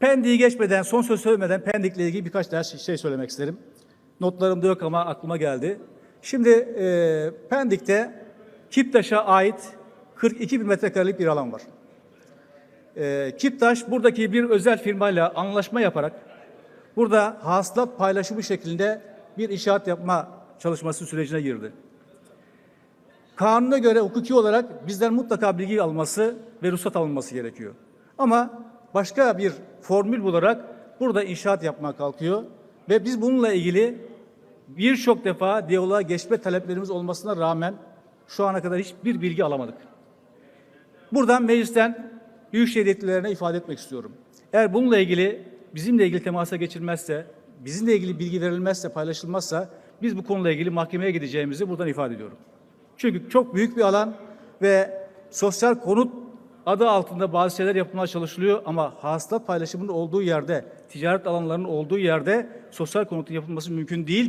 Pendik'i geçmeden, son söz söylemeden Pendik'le ilgili birkaç daha şey söylemek isterim. Notlarımda yok ama aklıma geldi. Şimdi e, Pendik'te Kiptaş'a ait 42 bin metrekarelik bir alan var. E, Kiptaş buradaki bir özel firmayla anlaşma yaparak burada hasılat paylaşımı şeklinde bir inşaat yapma çalışması sürecine girdi. Kanuna göre hukuki olarak bizden mutlaka bilgi alması ve ruhsat alınması gerekiyor. Ama başka bir formül bularak burada inşaat yapmaya kalkıyor ve biz bununla ilgili birçok defa diyaloğa geçme taleplerimiz olmasına rağmen şu ana kadar hiçbir bilgi alamadık. Buradan meclisten Büyükşehir yetkililerine ifade etmek istiyorum. Eğer bununla ilgili bizimle ilgili temasa geçilmezse, bizimle ilgili bilgi verilmezse, paylaşılmazsa biz bu konuyla ilgili mahkemeye gideceğimizi buradan ifade ediyorum. Çünkü çok büyük bir alan ve sosyal konut adı altında bazı şeyler yapılmaya çalışılıyor ama hasılat paylaşımının olduğu yerde, ticaret alanlarının olduğu yerde sosyal konutun yapılması mümkün değil.